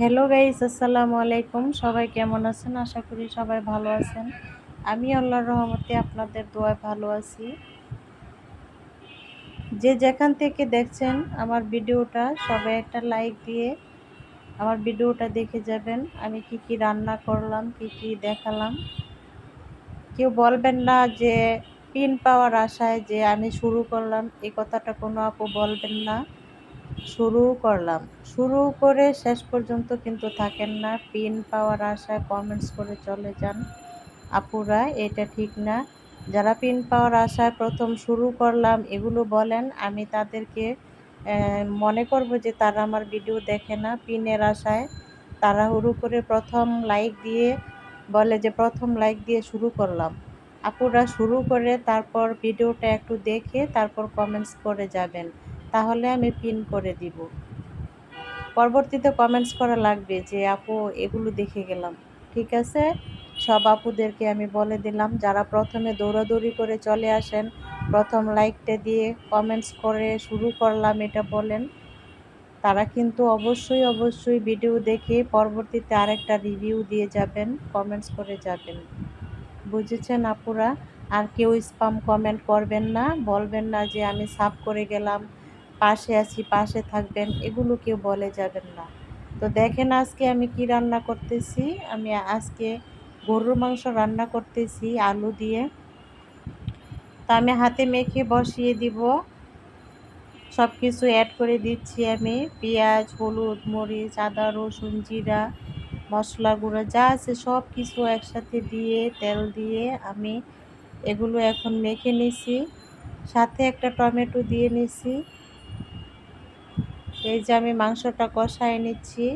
Hello guys আসসালামু আলাইকুম। সবাই কেমন আছেন? আশা করি সবাই ভালো আছেন। আমি আল্লাহর রহমতে আপনাদের দোয়ায় ভালো আছি। যে যেখান থেকে দেখছেন আমার ভিডিওটা, সবাই একটা লাইক দিয়ে আমার ভিডিওটা দেখে যাবেন। আমি কি কি রান্না করলাম, কি কি দেখালাম। কেউ বলবেন না যে, পিন পাওয়ার আশায় যে আমি শুরু করলাম এই কথাটা কোনো আপু বলবেন না। শুরু করলাম। শুরু করে শেষ পর্যন্ত কিন্তু থাকেন না। পিন পাওয়ার আশায় কমেন্টস করে চলে যান। আপুরা, এটা ঠিক না। যারা পিন পাওয়ার আশায় প্রথম শুরু করলাম, এগুলো বলেন, আমি তাদেরকে মনে করব যে তারা আমার ভিডিও দেখে না। পিনের আশায় তাড়াহুড়ো করে প্রথম লাইক দিয়ে, বলে যে প্রথম লাইক দিয়ে শুরু করলাম। আপুরা শুরু করে তারপর ভিডিওটা একটু দেখে তারপর কমেন্টস করে যাবেন। তাহলে আমি পিন করে দিব। পরবর্তীতে কমেন্টস করা লাগবে যে, আপু, এগুলো দেখে গেলাম। ঠিক আছে? সব আপুদেরকে আমি বলে দিলাম। যারা প্রথমে দৌড়াদৌড়ি করে চলে আসেন, প্রথম লাইকটা দিয়ে কমেন্টস করে শুরু করলাম এটা বলেন। তারা কিন্তু অবশ্যই অবশ্যই ভিডিও দেখে পরবর্তীতে আরেকটা রিভিউ দিয়ে যাবেন কমেন্টস করে যাবেন। বুঝেছেন আপুরা? আর কেউ স্পাম কমেন্ট করবেন না। বলবেন না যে, আমি সাফ করে গেলাম। পাশে আছি, পাশে থাকবেন, এগুলো কেউ বলে যাবেন না। তো দেখেন আজকে আমি কি রান্না করতেছি। আমি আজকে গরুর মাংস রান্না করতেছি আলু দিয়ে। তো আমি হাতে মেখে বসিয়ে দিব। সব কিছু অ্যাড করে দিচ্ছি আমি। পেঁয়াজ, হলুদ, মরিচ, আদা, রসুন, জিরা, মশলা গুঁড়ো, যা আছে সব কিছু একসাথে দিয়ে, তেল দিয়ে আমি এগুলো এখন মেখে নিছি। সাথে একটা টমেটো দিয়ে নিছি। এই যে আমি মাংসটা কষায় নিচ্ছি।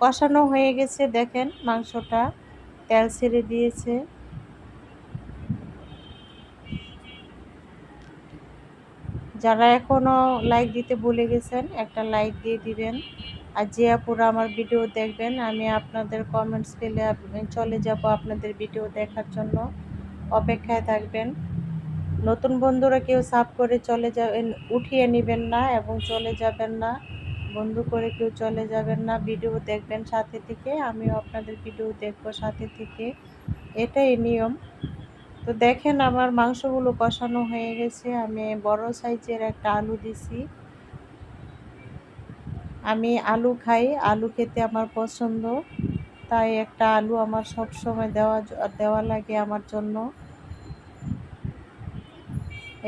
কষানো হয়ে গেছে, দেখেন মাংসটা। তেল ছেড়ে দিয়েছে। যারা এখনও লাইক দিতে ভুলে গেছেন, একটা লাইক দিয়ে দিবেন। আর যে আপুরা আমার ভিডিও দেখবেন, আমি আপনাদের কমেন্টস পেলে চলে যাব আপনাদের ভিডিও দেখার জন্য। অপেক্ষায় থাকবেন। নতুন বন্ধুরা কেউ সাব করে চলে যাবেন, উঠিয়ে নেবেন না এবং চলে যাবেন না। বন্ধু করে কেউ চলে যাবেন না। ভিডিও দেখবেন সাথে থেকে, আমিও আপনাদের ভিডিও দেখব সাথে থেকে। এটাই নিয়ম। তো দেখেন আমার মাংসগুলো কষানো হয়ে গেছে। আমি বড় সাইজের একটা আলু দিছি। আমি আলু খাই, আলু খেতে আমার পছন্দ। তাই একটা আলু আমার সব সময় দেওয়া দেওয়া লাগে আমার জন্য।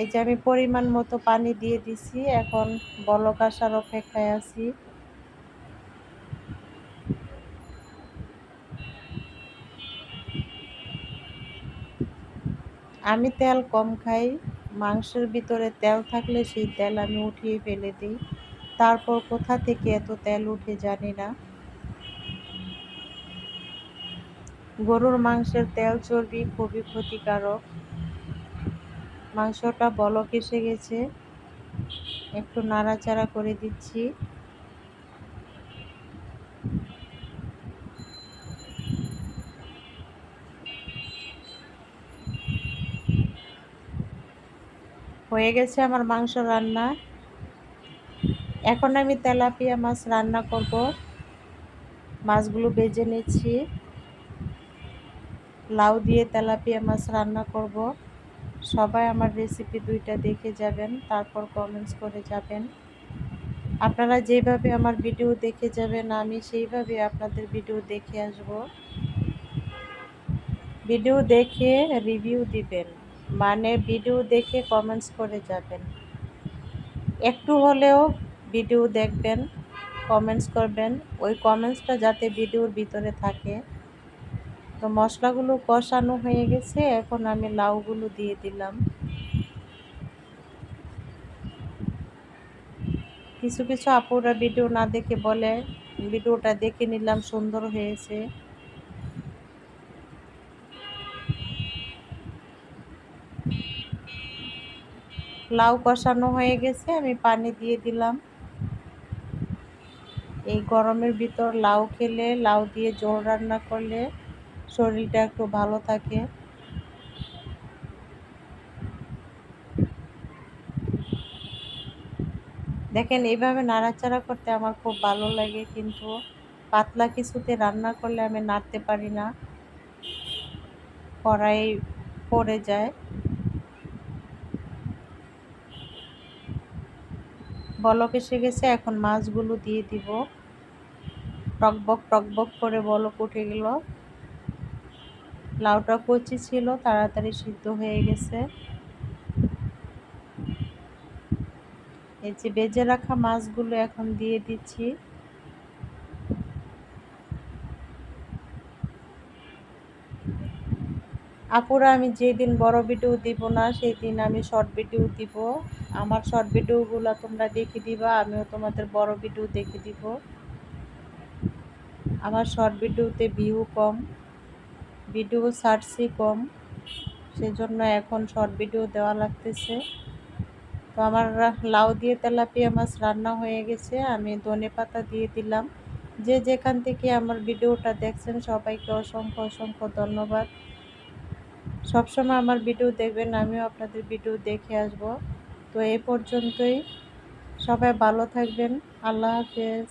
এই যে আমি পরিমাণ মতো পানি দিয়ে দিছি, এখন বলক আসার অপেক্ষায় আছি। আমি তেল কম খাই, মাংসের ভিতরে তেল থাকলে সেই তেল আমি উঠিয়ে ফেলে দিই। তারপর কোথা থেকে এত তেল উঠে জানি না। গরুর মাংসের তেল চর্বি খুবই ক্ষতিকারক। মাংসটা বলক এসে গেছে। একটু নাড়াচাড়া করে দিচ্ছি। হয়ে গেছে আমার মাংস রান্না। এখন আমি তেলাপিয়া মাছ রান্না করব। মাছগুলো বেজে নিচ্ছি। লাউ দিয়ে তেলাপিয়া মাছ রান্না করব। সবাই আমার রেসিপি দুইটা দেখে যাবেন, তারপর কমেন্টস করে যাবেন। আপনারা যেভাবে আমার ভিডিও দেখে যাবেন, আমি সেইভাবে আপনাদের ভিডিও দেখে আসব। ভিডিও দেখে রিভিউ দিবেন মানে ভিডিও দেখে কমেন্টস করে যাবেন। একটু হলেও ভিডিও দেখবেন কমেন্টস করবেন, ওই কমেন্টসটা যাতে ভিডিওর ভিতরে থাকে। তো মশলাগুলো কষানো হয়ে গেছে, এখন আমি লাউগুলো দিয়ে দিলাম। কিছু কিছু আপুরা ভিডিও না দেখে বলে, ভিডিওটা দেখে নিলাম, সুন্দর হয়েছে। লাউ কষানো হয়ে গেছে, আমি পানি দিয়ে দিলাম। এই গরমের ভিতর লাউ খেলে, লাউ দিয়ে জোল রান্না করলে শরীরটা একটু ভালো থাকে। দেখেন, এইভাবে নাড়াচাড়া করতে আমার খুব ভালো লাগে, কিন্তু পাতলা কিছুতে রান্না করলে আমি নাড়তে পারি না। কড়াই পড়ে যায়। বলক এসে গেছে, এখন মাছগুলো দিয়ে দিব। টকবক টকবক করে বলক উঠে গেল। লাউটা কচি ছিল, তাড়াতাড়ি সিদ্ধ হয়ে গেছে। এই যে বেজে রাখা মাছগুলো এখন দিয়ে দিচ্ছি। আপুরা, আমি যেদিন বড় ভিডিও দিব না সেই দিন আমি শর্ট ভিডিও দিব। আমার শর্ট ভিডিওগুলো তোমরা দেখে দিবা, আমিও তোমাদের বড় ভিডিও দেখে দিব। আমার শর্ট ভিডিওতে ভিউ কম। ভিডিও সার্চই কম, সেজন্য এখন শর্ট ভিডিও দেওয়া লাগতেছে। তো আমার লাউ দিয়ে তেলাপিয়া মাছ রান্না হয়ে গেছে, আমি ধনে পাতা দিয়ে দিলাম। যে যেখান থেকে আমার ভিডিওটা দেখছেন, সবাইকে অসংখ্য অসংখ্য ধন্যবাদ। সবসময় আমার ভিডিও দেখবেন, আমিও আপনাদের ভিডিও দেখে আসব। তো এ পর্যন্তই, সবাই ভালো থাকবেন, আল্লাহ হাফেজ।